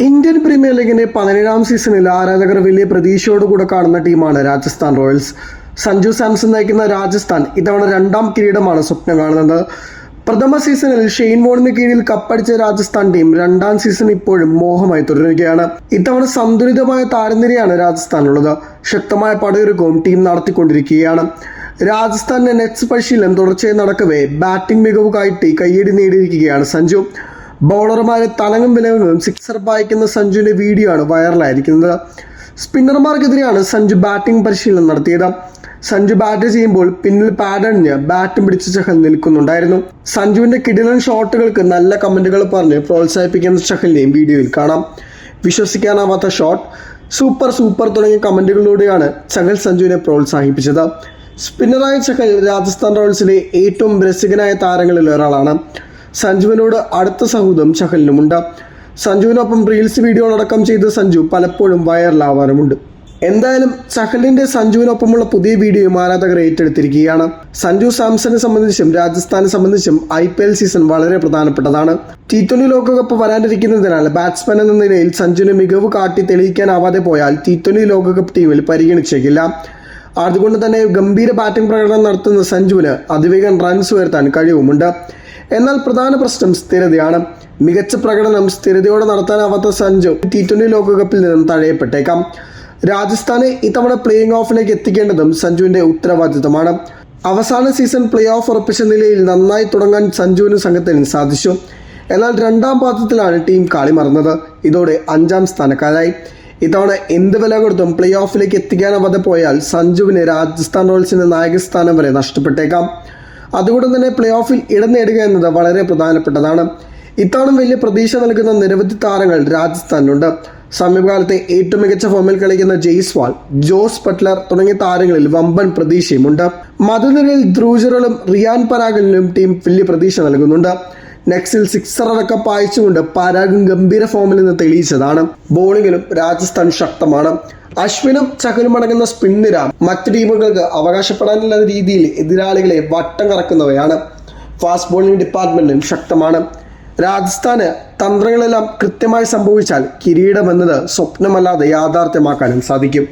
Indian premier ലീഗിന്റെ പതിനേഴാം സീസണിൽ ആരാധകർ വലിയ പ്രതീക്ഷയോടുകൂടെ കാണുന്ന ടീമാണ് രാജസ്ഥാൻ റോയൽസ്. സഞ്ജു സാംസൺ നയിക്കുന്ന രാജസ്ഥാൻ ഇത്തവണ രണ്ടാം കിരീടമാണ് സ്വപ്നം കാണുന്നത്. പ്രഥമ സീസണിൽ ഷെയ്ൻ വോണിന് കീഴിൽ കപ്പടിച്ച രാജസ്ഥാൻ ടീം രണ്ടാം സീസൺ ഇപ്പോഴും മോഹമായി തുടരുകയാണ്. ഇത്തവണ സന്തുലിതമായ താരനിരയാണ് രാജസ്ഥാനുള്ളത് ശക്തമായ പടയൊരുക്കവും ടീം നടത്തിക്കൊണ്ടിരിക്കുകയാണ്. രാജസ്ഥാന്റെ നെറ്റ്സ് പരിശീലനം തുടർച്ചയായി നടക്കവേ ബാറ്റിംഗ് മികവ് കയറ്റി കയ്യടി നേടിയിരിക്കുകയാണ് സഞ്ജു. ബൗളർമാരെ തലങ്ങും വിലങ്ങും സിക്സർ പായിക്കുന്ന സഞ്ജുവിന്റെ വീഡിയോ ആണ് വൈറലായിരിക്കുന്നത്. സ്പിന്നർമാർക്കെതിരെയാണ് സഞ്ജു ബാറ്റിംഗ് പരിശീലനം നടത്തിയത്. സഞ്ജു ബാറ്റ് ചെയ്യുമ്പോൾ പിന്നിൽ പാഡണിഞ്ഞ് ബാറ്റും പിടിച്ച് ചഹൽ നിൽക്കുന്നുണ്ടായിരുന്നു. സഞ്ജുവിന്റെ കിടിലൻ ഷോട്ടുകൾക്ക് നല്ല കമന്റുകൾ പറഞ്ഞ് പ്രോത്സാഹിപ്പിക്കുന്ന ചഹലിനെയും വീഡിയോയിൽ കാണാം. വിശ്വസിക്കാനാവാത്ത ഷോട്ട് സൂപ്പർ സൂപ്പർ തുടങ്ങിയ കമന്റുകളിലൂടെയാണ് ചഹൽ സഞ്ജുവിനെ പ്രോത്സാഹിപ്പിച്ചത്. സ്പിന്നറായ ചഹൽ രാജസ്ഥാൻ റോയൽസിലെ ഏറ്റവും രസികനായ താരങ്ങളിൽ ഒരാളാണ്. സഞ്ജുവിനോട് അടുത്ത സൗഹൃദം ചഹലിനുമുണ്ട് സഞ്ജുവിനൊപ്പം റീൽസ് വീഡിയോകളടക്കം ചെയ്ത സഞ്ജു പലപ്പോഴും വൈറലാവാറുമുണ്ട് എന്തായാലും സഹലിന്റെ സഞ്ജുവിനൊപ്പമുള്ള പുതിയ വീഡിയോയും ആരാധകർ ഏറ്റെടുത്തിരിക്കുകയാണ്. സഞ്ജു സാംസനെ സംബന്ധിച്ചും രാജസ്ഥാനെ സംബന്ധിച്ചും ഐ പി എൽ സീസൺ വളരെ പ്രധാനപ്പെട്ടതാണ്. ടി ട്വന്റി ലോകകപ്പ് വരാനിരിക്കുന്നതിനാൽ ബാറ്റ്സ്മാൻ എന്ന നിലയിൽ സഞ്ജുവിന് മികവ് കാട്ടി തെളിയിക്കാനാവാതെ പോയാൽ ടി ട്വന്റി ലോകകപ്പ് ടീമിൽ പരിഗണിച്ചേക്കില്ല. അതുകൊണ്ട് തന്നെ ഗംഭീര ബാറ്റിംഗ് പ്രകടനം നടത്തുന്ന സഞ്ജുവിന് അതിവേഗം റൺസ് ഉയർത്താൻ കഴിവുമുണ്ട്. എന്നാൽ പ്രധാന പ്രശ്നം സ്ഥിരതയാണ്. മികച്ച പ്രകടനം സ്ഥിരതയോടെ നടത്താനാവാത്ത സഞ്ജു ടി ട്വന്റി ലോകകപ്പിൽ നിന്നും തഴയപ്പെട്ടേക്കാം. രാജസ്ഥാനെ ഇത്തവണ പ്ലേയിങ് ഓഫിലേക്ക് എത്തിക്കേണ്ടതും സഞ്ജുവിന്റെ ഉത്തരവാദിത്തമാണ് അവസാന സീസൺ പ്ലേ ഓഫ് ഉറപ്പിച്ച നിലയിൽ നന്നായി തുടങ്ങാൻ സഞ്ജുവിനും സംഘത്തിനും സാധിച്ചു. എന്നാൽ രണ്ടാം പാദത്തിലാണ് ടീം കളി മറന്നത്. ഇതോടെ അഞ്ചാം സ്ഥാനക്കാരായി. ഇത്തവണ എന്ത് വില കൊടുത്തും പ്ലേ ഓഫിലേക്ക് എത്തിക്കാനാവാതെ പോയാൽ സഞ്ജുവിന് രാജസ്ഥാൻ റോയൽസിന്റെ നായകസ്ഥാനം വരെ നഷ്ടപ്പെട്ടേക്കാം. അതുകൊണ്ട് തന്നെ പ്ലേ ഓഫിൽ ഇടം നേടുക എന്നത് വളരെ പ്രധാനപ്പെട്ടതാണ്. ഇത്തവണ വലിയ പ്രതീക്ഷ നൽകുന്ന നിരവധി താരങ്ങൾ രാജസ്ഥാനിലുണ്ട്. സമീപകാലത്തെ ഏറ്റവും മികച്ച ഫോമിൽ കളിക്കുന്ന ജയ്സ്വാൾ ജോസ് പട്ലർ തുടങ്ങിയ താരങ്ങളിൽ വമ്പൻ പ്രതീക്ഷയുമുണ്ട്. മധുനിരയിൽ ധ്രൂജറുകളും റിയാൻ പരാഗലിനും ടീം വലിയ പ്രതീക്ഷ നൽകുന്നുണ്ട്. നെക്സിൽ സിക്സർ അടക്കം പായിച്ചുകൊണ്ട് പരാഗും ഗംഭീര ഫോമിൽ നിന്ന് തെളിയിച്ചതാണ്. ബോളിങ്ങിലും രാജസ്ഥാൻ ശക്തമാണ്. അശ്വിനും ചഹലും അടങ്ങുന്ന സ്പിൻ നിര മറ്റ് ടീമുകൾക്ക് അവകാശപ്പെടാനില്ലാത്ത രീതിയിൽ എതിരാളികളെ വട്ടം കറക്കുന്നവയാണ്. ഫാസ്റ്റ് ബോളിംഗ് ഡിപ്പാർട്ട്മെന്റും ശക്തമാണ്. രാജസ്ഥാന് തന്ത്രങ്ങളെല്ലാം കൃത്യമായി സംഭവിച്ചാൽ കിരീടമെന്നത് സ്വപ്നമല്ലാതെ യാഥാർത്ഥ്യമാക്കാനും സാധിക്കും.